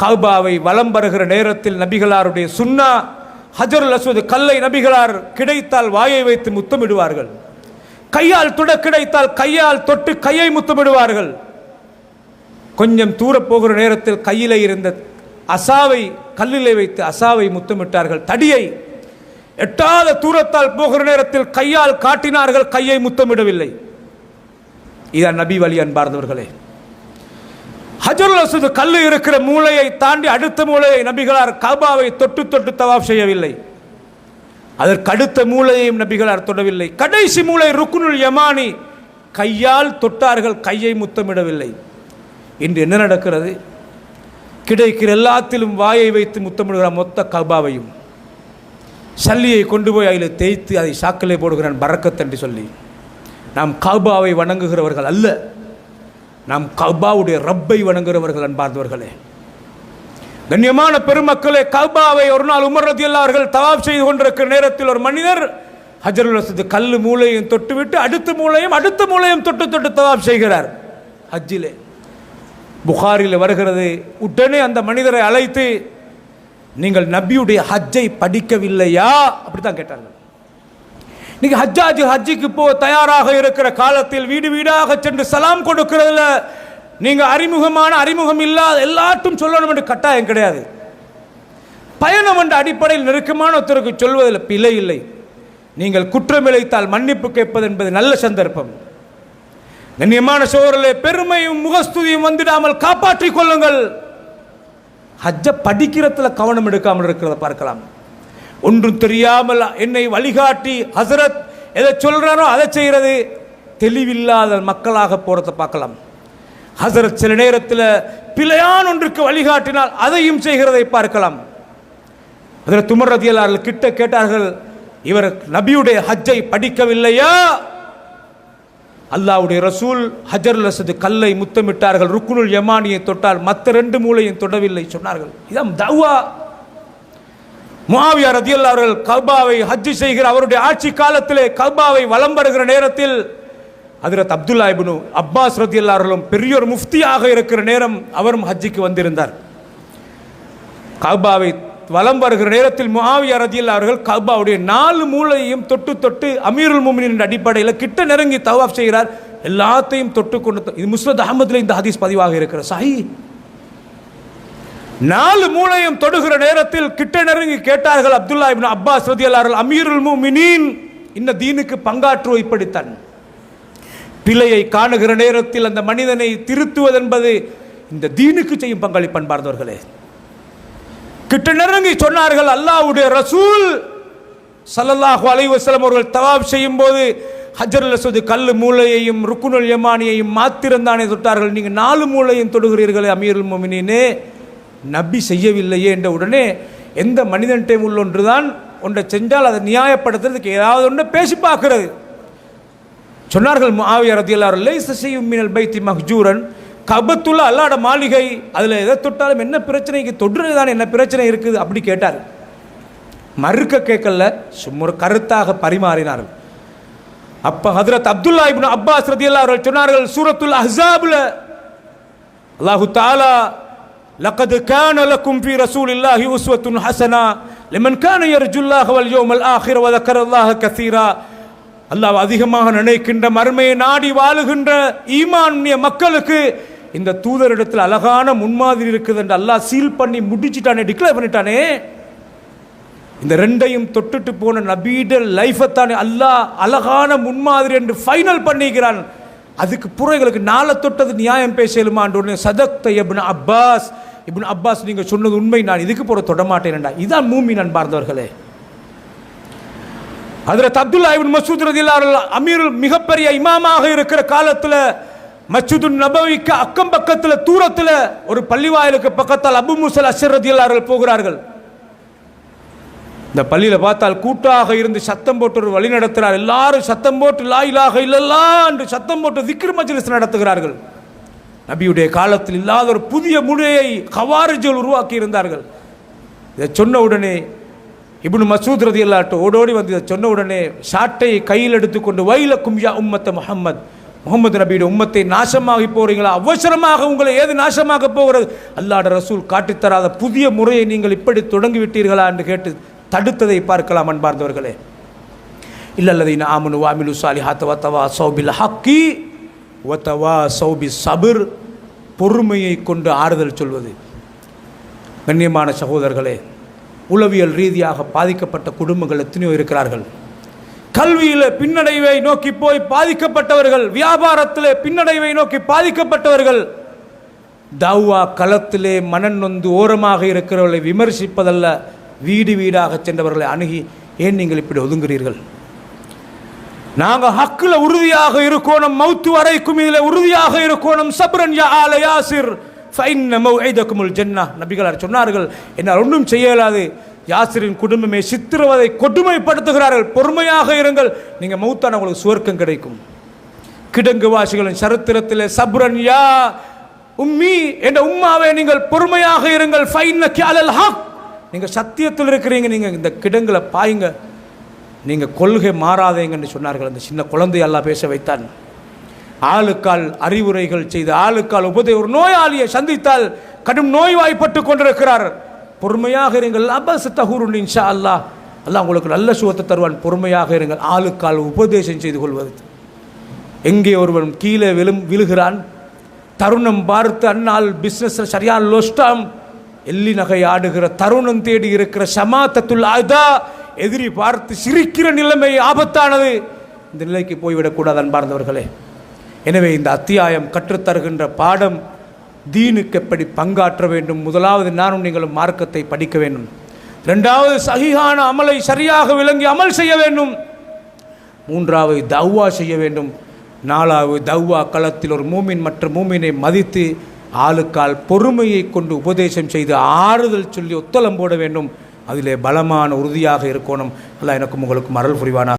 கௌபாவை வலம் வருகிற நேரத்தில் நபிகளாருடைய சுன்னா ஹஜருல் அஸ்வது கல்லை நபிகளார் கிடைத்தால் வாயை வைத்து முத்தமிடுவார்கள். கையால் துட கிடைத்தால் கையால் தொட்டு கையை முத்தமிடுவார்கள். கொஞ்சம் தூர போகிற நேரத்தில் கையிலே இருந்த அசாவை கல்லிலே வைத்து அசாவை முத்தமிட்டார்கள். தடியை எட்டாத தூரத்தால் போகிற நேரத்தில் கையால் காட்டினார்கள் கையை முத்தமிடவில்லை. இதான் நபி வழி அன்பார்ந்தவர்களே. ஹஜருல் அஸ்வத் கல்லு இருக்கிற மூளையை தாண்டி அடுத்த மூளையை நபிகளார் காபாவை தொட்டு தொட்டு தவாப் செய்யவில்லை. அதற்கு அடுத்த மூளையையும் நபிகளார் தொடவில்லை. கடைசி மூளை ருக்குனுல் யமானி கையால் தொட்டார்கள் கையை முத்தமிடவில்லை. இன்று என்ன நடக்கிறது? கிடைக்கிற எல்லாத்திலும் வாயை வைத்து முத்தமிடுகிற மொத்த கபாவையும் சல்லியை கொண்டு போய் அதில் தேய்த்து அதை சாக்கிலே போடுகிறான் பறக்கத்தன்று சொல்லி. நாம் கபாவை வணங்குகிறவர்கள் அல்ல. நாம் கபாவுடைய ரப்பை வணங்குகிறவர்கள் அன்பார்ந்தவர்களே. கண்ணியமான பெருமக்களே கபாவை ஒரு நாள் உமர் அவர்கள் தவாப் செய்து கொண்டிருக்கிற நேரத்தில் ஒரு மனிதர் ஹஜருல் அஸ்வத் கல் மூளையும் தொட்டுவிட்டு அடுத்த மூளையும் அடுத்த மூளையும் தொட்டு தொட்டு தவாப் செய்கிறார். ஹஜ்ஜிலே. புகாரில் வருகிறது உடனே அந்த மனிதரை அழைத்து நீங்கள் நபியுடைய ஹஜ்ஜை படிக்கவில்லையா? அப்படித்தான் கேட்டார்கள். இன்னைக்கு ஹஜ்ஜாஜ் ஹஜ்ஜிக்கு போ தயாராக இருக்கிற காலத்தில் வீடு வீடாக சென்று சலாம் கொடுக்கிறதுல நீங்க அறிமுகமான அறிமுகம் இல்லாத எல்லாட்டும் சொல்லணும் என்று கட்டாயம் கிடையாது. பயணம் என்ற அடிப்படையில் நெருக்கமான ஒருத்தருக்கு சொல்வதில் பிழை இல்லை. நீங்கள் குற்றம் இழைத்தால் மன்னிப்பு கேட்பது என்பது நல்ல சந்தர்ப்பம். கண்ணியமான சோழர்களே பெருமையும் முகஸ்துதியும் வந்துடாமல் காப்பாற்றிக் கொள்ளுங்கள். ஹஜ்ஜ படிக்கிறதுல கவனம் எடுக்காமல் இருக்கிறத பார்க்கலாம். ஒன்றும் தெரியாமல் என்னை வழிகாட்டி ஹசரத் எதை சொல்கிறானோ அதை செய்கிறது. தெளிவில்லாத மக்களாக போகிறத பார்க்கலாம். ஹசரத் சில நேரத்தில் பிழையான் ஒன்றுக்கு வழிகாட்டினால் அதையும் செய்கிறதை பார்க்கலாம். அதில் துமரதியலார்கள் கிட்ட கேட்டார்கள் இவர் நபியுடைய ஹஜ்ஜை படிக்கவில்லையா? அல்லாவுடைய ரசூல் ஹஜர் அசது கல்லை முத்தமிட்டார்கள் ருக்குனுல் யமானியை தொட்டால் மற்ற ரெண்டு மூளையும் தொடவில்லை சொன்னார்கள். இதான் தவ்வா முஆவியா ரதியல்லா அவர்கள் கல்பாவை ஹஜ்ஜு செய்கிற அவருடைய ஆட்சி காலத்திலே கல்பாவை வலம் வருகிற நேரத்தில் அதிரத் அப்துல்லா இப்னு அப்பாஸ் ரதியல்லா அவர்களும் பெரிய ஒரு முஃப்தியாக இருக்கிற நேரம் அவரும் ஹஜ்ஜிக்கு வந்திருந்தார். கல்பாவை வலம் வருகிற நேரத்தில் முஆவியா ரதியல்லா அவர்கள் கல்பாவுடைய நாலு மூளையையும் தொட்டு தொட்டு அமீருல் முமினின் அடிப்படையில் கிட்ட நெருங்கி தவாப் செய்கிறார். எல்லாத்தையும் தொட்டு கொண்டு இது முஸ்லத் அகமதுல இந்த ஹதீஸ் பதிவாக இருக்கிற சாஹி. நாலு மூளையும் தொடுகிற நேரத்தில் கிட்ட நெருங்கி கேட்டார்கள் அப்துல்லா இப்னு அப்பாஸ் ரதியல்லார்கள் அமீருல் முமினீன் இந்த தீனுக்கு பங்காற்றுவ இப்படித்தான். பிழையை காணுகிற நேரத்தில் அந்த மனிதனை திருத்துவதென்பது இந்த தீனுக்கு செய்யும் பங்களிப்பன் பார்ந்தவர்களே கிட்ட நெருங்கி சொன்னார்கள் அல்லாஹ்வுடைய ரசூல் சல்லல்லாஹு அலைவசலம் அவர்கள் தவாப் செய்யும் போது ஹஜர் அஸ்வத் கல் மூளையையும் ருக்குனுல் யமானியையும் மாத்திரந்தானே தொட்டார்கள். நீங்கள் நாலு மூளையும் தொடுகிறீர்களே அமீருல் முமினீனே. நபி செய்யவில்லையே என்ற உடனே எந்த மனிதன்டையும் உள்ள ஒன்றுதான் ஒன்றை செஞ்சால் அதை நியாயப்படுத்துறதுக்கு ஏதாவது ஒன்று பேசி பார்க்கிறது. சொன்னார்கள் மாவிய ரதியல்லார் லைச செய்யும் மீனல் பைத்தி மஹ்ஜூரன். கபத்துள்ள அல்லாட மாளிகை அதில் எதை தொட்டாலும் என்ன பிரச்சனைக்கு தொடுறது தான் என்ன பிரச்சனை இருக்குது அப்படி கேட்டார். மறுக்க கேட்கல சும்மா ஒரு கருத்தாக பரிமாறினார்கள். அப்போ ஹதரத் அப்துல்லா இப்னு அப்பாஸ் ரதியல்லா அவர்கள் சொன்னார்கள் சூரத்துல் அஹாபுல அல்லாஹு தாலா لقد كان لكم في رسول الله أسوة حسنة لمن كان يرجو الله واليوم الآخر وذكر الله كثيرا அல்லாஹ் அதிகமாக நினைக்கின்ற மறுமையை நாடி வாழுகின்ற ஈமானிய மக்களுக்கு இந்த தூதரிடத்தில் அழகான முன்மாதிரி இருக்குது என்று அல்லாஹ் சீல் பண்ணி முடிச்சிட்டானே டிக்ளேர் பண்ணிட்டானே இந்த ரெண்டையும் தொட்டுட்டு போன நபீட லைஃபைத்தானே அல்லாஹ் அழகான முன்மாதிரி என்று ஃபைனல் பண்ணிக்கிறான் அதுக்கு புறைகளுக்கு நாளை தொட்டது நியாயம் பேசலுமான்ற சதக்த இப்னு அப்பாஸ். இப்னு அப்பாஸ் நீங்கள் சொன்னது உண்மை நான் இதுக்கு போகிற தொடமாட்டேன்டா இதான் மூமி நண்பார்ந்தவர்களே அதில் அப்துல்லா இப்னு மசூத் ரதியல்லாஹு அமீர் மிகப்பெரிய இமாமாக இருக்கிற காலத்தில் மஸ்ஜிது நபவிக்கு அக்கம் பக்கத்தில் தூரத்தில் ஒரு பள்ளிவாயலுக்கு பக்கத்தால் அபு முசல் அஷர் ரதியல்லாஹு போகிறார்கள். இந்த பள்ளியில் பார்த்தால் கூட்டாக இருந்து சத்தம் போட்டு ஒரு வழி நடத்துகிறார் எல்லாரும் சத்தம் போட்டு லா இலாஹ இல்லல்லா என்று சத்தம் போட்டு திக்ர் மஜ்லிஸ் நடத்துகிறார்கள். நபியுடைய காலத்தில் இல்லாத ஒரு புதிய முறையை கவாரிஜல் உருவாக்கி இருந்தார்கள். இதை சொன்ன உடனே இப்னு மசூத் ரதி அல்லாட்டு ஓடோடி வந்து இதை சொன்ன உடனே ஷாட்டை கையில் எடுத்துக்கொண்டு வைலக்கும் கும்யா உம்மத்த முகம்மது முகமது நபியுடைய உம்மத்தை நாசமாகி போகிறீங்களா அவசரமாக உங்களை ஏது நாசமாக போகிறது? அல்லாட ரசூல் காட்டித்தராத புதிய முறையை நீங்கள் இப்படி தொடங்கிவிட்டீர்களா? என்று கேட்டு தடுத்ததை பார்க்கலாம் அன்பார்ந்தவர்களே. இல்லல்லதீன ஆமனு வாமிலு சாலிஹாத் வத்தவா சௌபில் ஹக்கி வத்தவா சௌபி சபிர் பொறுமையை கொண்டு ஆறுதல் சொல்வது. கண்ணியமான சகோதரர்களே உளவியல் ரீதியாக பாதிக்கப்பட்ட குடும்பங்கள் எத்தனையோ இருக்கிறார்கள். கல்வியில் பின்னடைவை நோக்கி போய் பாதிக்கப்பட்டவர்கள் வியாபாரத்தில் பின்னடைவை நோக்கி பாதிக்கப்பட்டவர்கள். தௌவா களத்திலே மனன் நொந்து ஓரமாக இருக்கிறவர்களை விமர்சிப்பதல்ல வீடு வீடாக சென்றவர்களை அணுகி ஏன் நீங்கள் இப்படி ஒதுங்குறீர்கள்? நாங்க ஹக்குல உறுதியாக இருக்கோணும் மௌத்து வரைக்கும் இதில் உறுதியாக இருக்கோணும் சப்ரன் யா ஆல யாசிர். ஃபைன் மௌஇதகுமுல் ஜன்னah நபிகளார் சொன்னார்கள் என்னால் ஒன்றும் செய்ய இயலாது. யாசிரின் குடும்பமே சித்திரவதை கொடுமைப்படுத்துகிறார்கள். பொறுமையாக இருங்கள். நீங்க மௌத்தான உங்களுக்கு சுவர்க்கம் கிடைக்கும். கிடங்கு வாசிகளின் சரித்திரத்தில் சப்ரன் யா உம்மி என்ற உம்மாவை நீங்கள் பொறுமையாக இருங்கள். ஃபைன்ன ஹக். நீங்கள் சத்தியத்தில் இருக்கிறீங்க நீங்கள் இந்த கிடங்களை பாயுங்க. நீங்கள் கொள்கை மாறாதேங்கன்னு சொன்னார்கள். அந்த சின்ன குழந்தையெல்லாம் பேச வைத்தான். ஆளுக்கால் அறிவுரைகள் செய்து ஆளுக்கால் உபதை ஒரு நோயாளியை சந்தித்தால் கடும் நோய்வாய்ப்பட்டு கொண்டிருக்கிறார். பொறுமையாக இருங்கள். அபஸ் தஹூருன் இன்ஷா அல்லாஹ். அல்லாஹ் உங்களுக்கு நல்ல சுகத்தை தருவான். பொறுமையாக இருங்கள். ஆளுக்கால் உபதேசம் செய்து கொள்வது. எங்கே ஒருவன் கீழே விழும் விழுகிறான்? தருணம் பார்த்து அன்னால் பிஸ்னஸ் சரியான லொஸ்டாம் எள்ளி நகை ஆடுகிற தருணம் தேடி இருக்கிற சமாத்தத்துள் அதா எதிரி பார்த்து சிரிக்கிற நிலைமை ஆபத்தானது. இந்த நிலைக்கு போய்விடக்கூடாது அன்பார்ந்தவர்களே. எனவே இந்த அத்தியாயம் கற்றுத்தருகின்ற பாடம் தீனுக்கு எப்படி பங்காற்ற வேண்டும்? முதலாவது நானும் நீங்களும் மார்க்கத்தை படிக்க வேண்டும். ரெண்டாவது சகிகான அமலை சரியாக விளங்கி அமல் செய்ய வேண்டும். மூன்றாவது தவ்வா செய்ய வேண்டும். நாலாவது தவ்வா களத்தில் ஒரு மூமின் மற்ற மூமினை மதித்து ஆளுக்கால் பொறுமையை கொண்டு உபதேசம் செய்து ஆறுதல் சொல்லி ஒத்தளம் போட வேண்டும். அதிலே பலமான உறுதியாக இருக்கணும். அல்ல எனக்கும் உங்களுக்கும் அருள் புரிவானா